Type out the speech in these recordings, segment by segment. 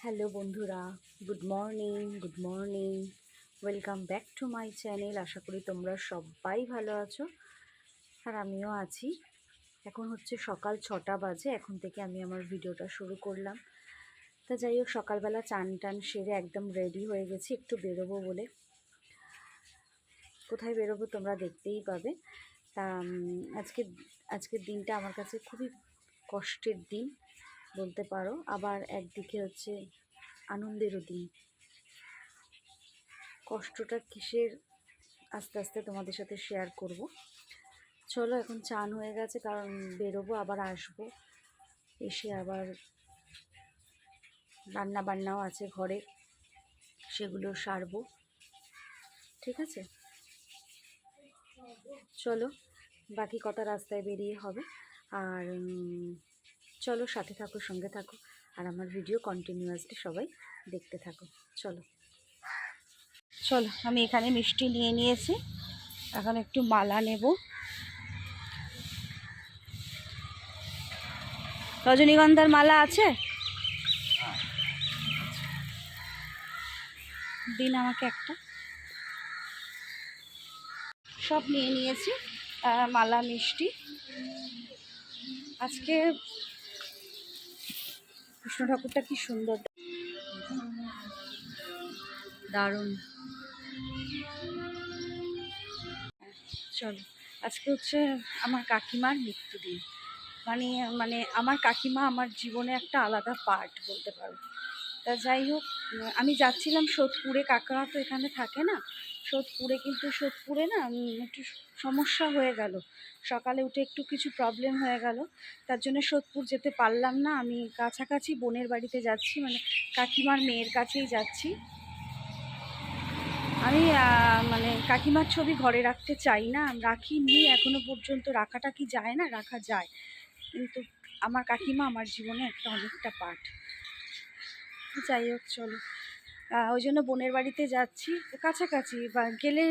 Hello বন্ধুরা, good morning good morning. Welcome back to my channel, আশা করি তোমরা সবাই ভালো আছো। আর আমিও আছি। এখন হচ্ছে সকাল ছটা বাজে, এখন থেকে আমি আমার ভিডিওটা শুরু করলাম। তা যাই হোক, সকালবেলা চান টান সেরে একদম রেডি হয়ে গেছি, একটু বেরোবো বলে। কোথায় বেরোবো তোমরা দেখতেই পাবে। তা আজকে, আজকের দিনটা আমার কাছে খুবই কষ্টের দিন। বলতে পারো। আবার একদিকে হচ্ছে আনন্দেরও দিন। কষ্টটা কিসের? আস্তে আস্তে তোমাদের সাথে শেয়ার করব। চলো, এখন চান হয়ে গেছে, কারণ বেরোবো, আবার আসব। এসে আবার রান্না বান্নাও আছে ঘরে, সেগুলো সারবো। ঠিক আছে? চলো, বাকি কথা রাস্তায় বেরিয়ে হবে। আর চলো সাথে থাকো, সঙ্গে থাকো। আর আমার ভিডিও কন্টিনিউয়াসলি সবাই দেখতে থাকো। চলো। চলো, আমি এখানে মিষ্টি নিয়ে নিয়েছি। এখন একটু মালা নেব। রজনীগন্ধার মালা আছে? দিন আমাকে একটা। সব নিয়ে নিয়েছি মালা, মিষ্টি। আজকে কৃষ্ণ ঠাকুরটা কি সুন্দর। দারুণ। চলো আজকে হচ্ছে আমার কাকিমার মৃত্যুদিন মানে মানে আমার কাকিমা আমার জীবনে একটা আলাদা পার্ট বলতে পারো। তা যাই হোক আমি যাচ্ছিলাম সোদপুরে কাকারা তো এখানে থাকে না। সোদপুরে কিন্তু, সোদপুরে না একটু সমস্যা হয়ে গেল। সকালে উঠে একটু কিছু প্রবলেম হয়ে গেল। তার জন্য সোদপুর যেতে পারলাম না। আমি কাছাকাছি বোনের বাড়িতে যাচ্ছি মানে কাকিমার মেয়ের কাছেই যাচ্ছি। আমি মানে কাকিমার ছবি ঘরে রাখতে চাই না, রাখিনি, এখনও পর্যন্ত রাখাটা কি যায় না? রাখা যায়। কিন্তু আমার কাকিমা আমার জীবনে একটা অনেকটা পার্ট যাই হোক, চলো। ওই জন্য বোনের বাড়িতে যাচ্ছি। কাছাকাছি বা গেলে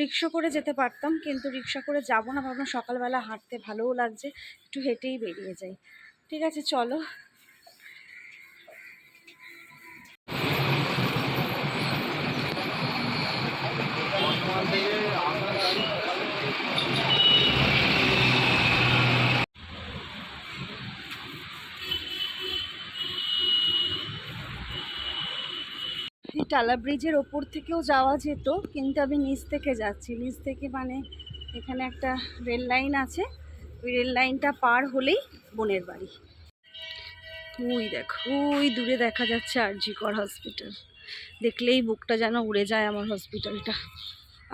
রিক্সা করে যেতে পারতাম, কিন্তু রিক্সা করে যাব না। ভাবলাম সকালবেলা হাঁটতে ভালোও লাগছে, একটু হেঁটেই বেরিয়ে যাই। ঠিক আছে, চলো। টালা ব্রিজের ওপর থেকেও যাওয়া যেত, কিন্তু আমি নিচ থেকে যাচ্ছি। নিচ থেকে মানে এখানে একটা রেল লাইন আছে। ওই রেল লাইনটা পার হলেই বোনের বাড়ি। ওই দেখো, ওই দূরে দেখা যাচ্ছে আরজিকর হসপিটাল দেখলেই বুকটা যেন উড়ে যায় আমার হসপিটালটা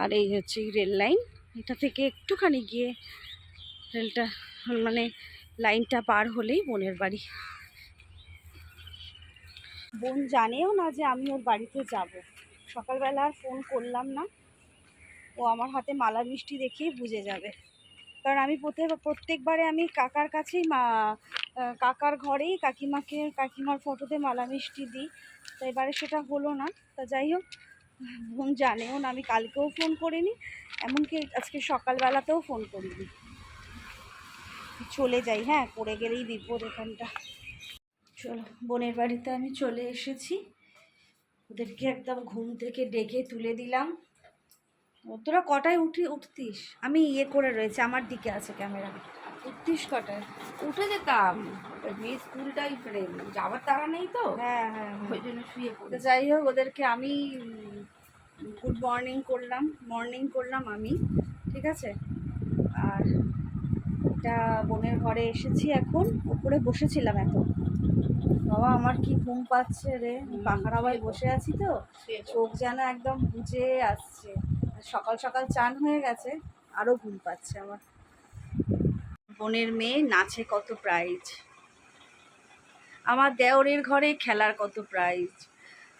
আর এই হচ্ছে রেল লাইন। এটা থেকে একটুখানি গিয়ে রেলটা মানে লাইনটা পার হলেই বোনের বাড়ি। বোন জানেও না যে আমি ওর বাড়িতে যাব। সকালবেলা আর ফোন করলাম না। ও আমার হাতে মালা মিষ্টি দেখেই বুঝে যাবে। কারণ আমি প্রত্যেক প্রত্যেকবারে আমি কাকার কাছেই মা কাকার ঘরেই কাকিমাকে, কাকিমার ফটোতে মালা মিষ্টি দিই। তো এবারে সেটা হলো না। তা যাই হোক, বোন জানেও না, আমি কালকেও ফোন করিনি, এমনকি আজকে সকালবেলাতেও ফোন করিনি। চলে যাই হ্যাঁ পড়ে গেলেই বিপদ এখানটা। চলো বোনের বাড়িতে আমি চলে এসেছি। ওদেরকে একদম ঘুম থেকে ডেকে তুলে দিলাম। ও তোরা কটায় উঠি উঠতিস? আমি ইয়ে করে রয়েছে আমার দিকে আছে ক্যামেরা। উঠতিস কটায়? উঠে যেতাম। মেয়ে স্কুলটাই ফেরে যাওয়ার তারা নেই তো। হ্যাঁ হ্যাঁ হ্যাঁ। ওই জন্য শুয়ে পড়ে যাই হোক ওদেরকে আমি গুড মর্নিং করলাম। মর্নিং করলাম আমি ঠিক আছে? আর এটা বোনের ঘরে এসেছি এখন। উপরে বসেছিলাম এখন বাবা, আমার কি ঘুম পাচ্ছে রে? পাখার হাওয়ায় বসে আছি তো। চোখ যেন একদম বুঝে আসছে। সকাল সকাল চান হয়ে গেছে আরও ঘুম পাচ্ছে আমার। বোনের মেয়ে নাচে কত প্রাইজ আমার দেওরের ঘরে খেলার কত প্রাইজ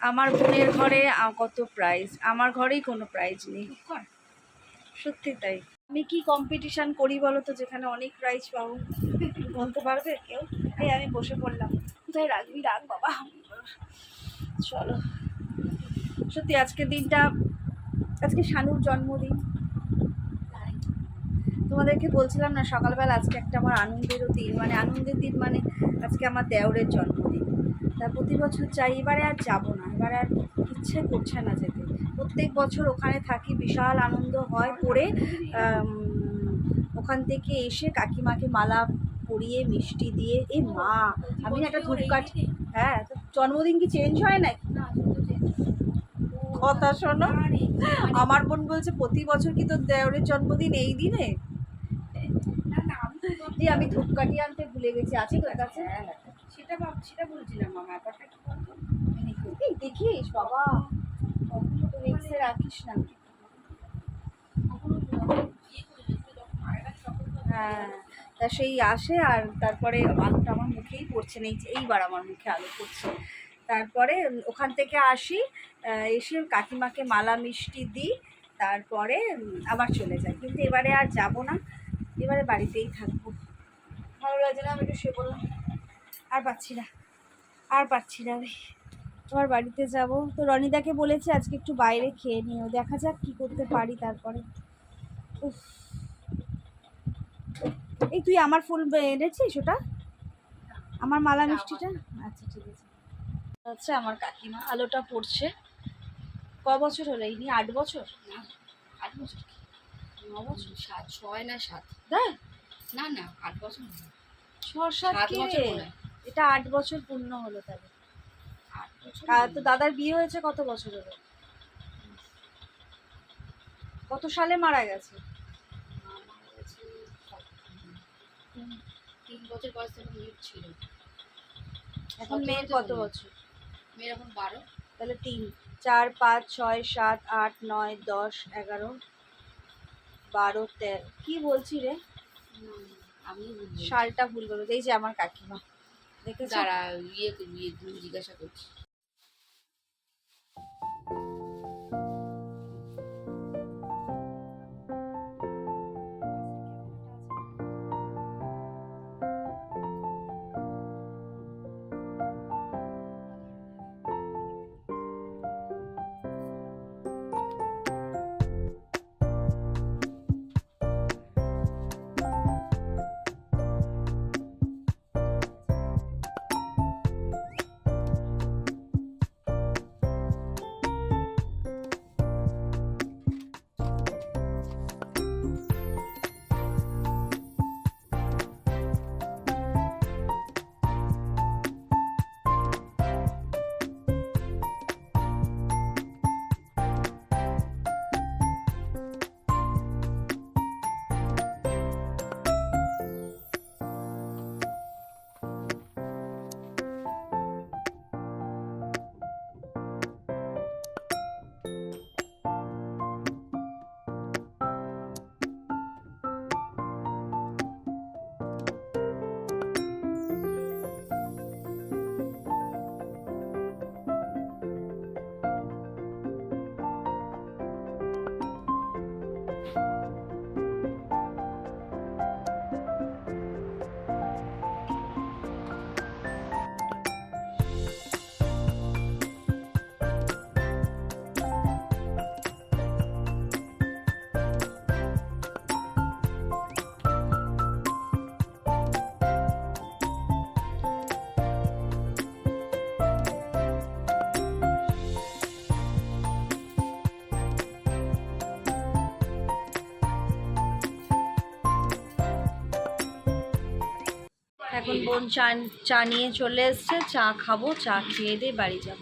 আমার বোনের ঘরে কত প্রাইজ আমার ঘরেই কোনো প্রাইজ নেই। সত্যি তাই। আমি কি কম্পিটিশন করি বলো তো, যেখানে অনেক প্রাইজ পাবো? বলতে পারবে কেউ? আমি বসে পড়লাম। কোথায় রাখবি? রাখ বাবা। চলো। সত্যি আজকের দিনটা আজকে শানুর জন্মদিন। তোমাদেরকে বলছিলাম না সকালবেলা আজকে একটা আমার আনন্দেরও দিন মানে আনন্দের দিন মানে আজকে আমার দেওরের জন্মদিন। তা প্রতি বছর চাই এবারে আর যাব না এবারে আর ইচ্ছে করছে না যেতে। প্রত্যেক বছর ওখানে থাকি বিশাল আনন্দ হয় আম, ওখান থেকে এসে কাকিমাকে মালা পরিয়ে মিষ্টি দিয়ে এ মা আমি না একটা ধূপকাঠি হ্যাঁ জন্মদিন কি চেঞ্জ হয় না যে- কথা শোনো আমার বোন বলছে প্রতি বছর কি তোর দেওরের জন্মদিন এই দিনে? না আমি ধূপকাঠি আনতে ভুলে গেছি আছে তোর কাছে হ্যাঁ, সেটা ভাব সেটা বলছিলাম আমার ব্যাপারটা কি বলতো দেখিস বাবা কখনো তো রেক্সে রাখিস না। হ্যাঁ। তা সেই আসে আর তারপরে আলোটা আমার মুখেই পড়ছে না এইবার আমার মুখে আলো পড়ছে। তারপরে ওখান থেকে আসি এসে কাকিমাকে মালা মিষ্টি দিই, তারপরে আবার চলে যাই। কিন্তু এবারে আর যাব না, এবারে বাড়িতেই থাকব। ভালো লাগছে না আমি একটু শুয়ে পড়লাম। আর পাচ্ছি না, আর পাচ্ছি না আমি। তোমার বাড়িতে যাব। তো রনিদাকে বলেছি আজকে একটু বাইরে খেয়ে নিও, দেখা যাক কি করতে পারি তারপরে। উফ। এই তুই আমার ফুল এনেছিস ওটা? আমার মালা মিষ্টিটা? আচ্ছা ঠিক আছে। আচ্ছা আমার কাকিমা আলোটা পড়ছে। ক বছর হলো? এই নিয়ে আট বছর? আট বছর? ন বছর? সাত ছয় না সাত? তাই না না আট বছর ছ সাত হয়। এটা আট বছর পূর্ণ হলো তাহলে। তো দাদার বিয়ে হয়েছে কত বছর হলো? কত সালে মারা গেছে আমার কাছে সব- তিন- বছর বয়স ছিল। এখন মেয়ের কত বছর? মেয়ের এখন বারো। তাহলে তিন চার পাঁচ ছয় সাত আট নয় দশ এগারো বারো তেরো। কি বলছি রে? আমি সালটা ভুল করব এই যে আমার কাকিমা। দেখেছ? যারা ইয়ে ইয়ে তুমি জিজ্ঞাসা করছি। এখন বোন চা চা নিয়ে চলে এসছে চা খাব চা খেয়ে দিয়ে বাড়ি যাব।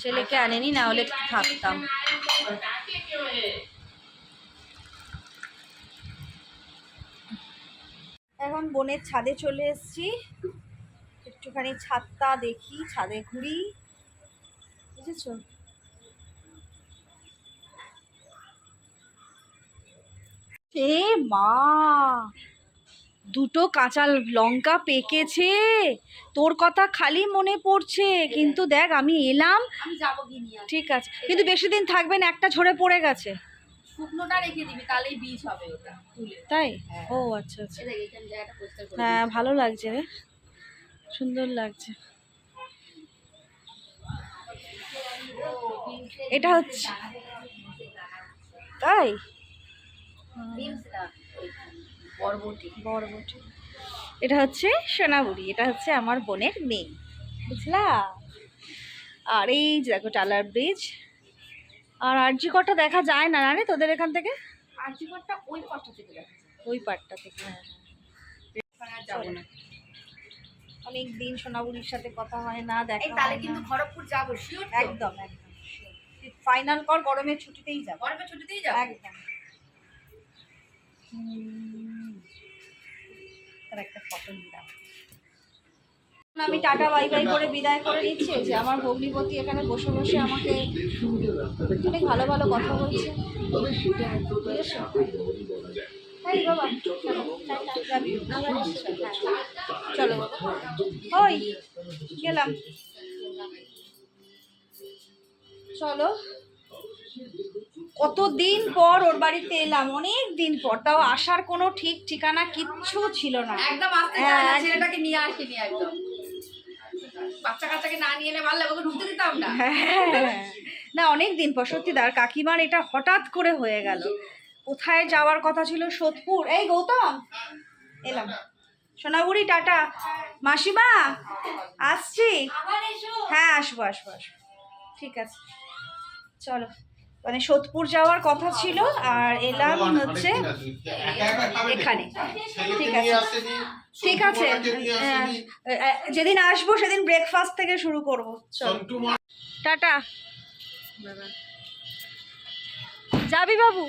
ছেলেকে আনেনি না হলে থাকতাম। এখন বোনের ছাদে চলে এসেছি। একটুখানি ছাদটা দেখি ছাদে ঘুরি। বুঝেছ? এ মা! দুটো কাঁচা লঙ্কা পেকেছে। তোর কথা খালি মনে পড়ছে। কিন্তু দেখ আমি এলাম? ঠিক আছে। কিন্তু বেশি দিন থাকবে না একটা ঝরে পড়ে গেছে। শুকনোটা রেখে দিবি তাহলেই বীজ হবে ওটা তাই? হ্যাঁ। ও আচ্ছা আচ্ছা। হ্যাঁ ভালো লাগছে রে। সুন্দর লাগছে। এটা হচ্ছে তাই? বরবটি। বরবটি। এটা হচ্ছে সোনাবুড়ি এটা হচ্ছে আমার বোনের মেয়ে বুঝলা? আর এই যে দেখো টালার ব্রিজ আর আরজি কটা দেখা যায় না রে তোদের এখান থেকে? আর জীবনটা ওই পাশটা থেকে দেখা ওই পাটটা থেকে। হ্যাঁ। যাব না। অনেক দিন সোনাবুড়ির সাথে কথা হয় না দেখা তাহলে কিন্তু। খড়গপুর যাব শিওর একদম একদম ফাইনাল কর গরমের ছুটিতেই যাব। গরমে ছুটিতেই যাব? একদম। হুম। তার একটা ফটো নিলাম। আমি টাটা বাই বাই করে বিদায় করে ওই যে আমার ভগ্নিপতি এখানে বসে বসে আমাকে অনেক ভালো ভালো কথা বলছে। চলো, ওই গেলাম। চলো। কতদিন পর ওর বাড়িতে এলাম? অনেক দিন পর। তাও আসার কোনো ঠিক ঠিকানা কিচ্ছু ছিল না। একদম আসতে হ্যাঁ, চায় না, ছেলেটাকে নিয়ে আসিনি একদম। বাচ্চা কাচ্চাকে না নিয়ে এলে ভালো লাগে ওকে ঢুকতে দিতাম না। হ্যাঁ। না অনেক দিন পর সত্যি দার কাকিমার এটা হঠাৎ করে হয়ে গেল। কোথায় যাওয়ার কথা ছিল সোদপুর? এই গৌতম এলাম। সোনাবুড়ি টাটা। মাসিমা আসছি? হ্যাঁ আসব আসব আসব। ঠিক আছে। চলো। মানে সোদপুর যাওয়ার কথা ছিল আর এলাম হচ্ছে এখানে। ঠিক আছে। ঠিক আছে। হ্যাঁ, যেদিন আসব সেদিন ব্রেকফাস্ট থেকে শুরু করব। চলো। টাটা। যাবি বাবু?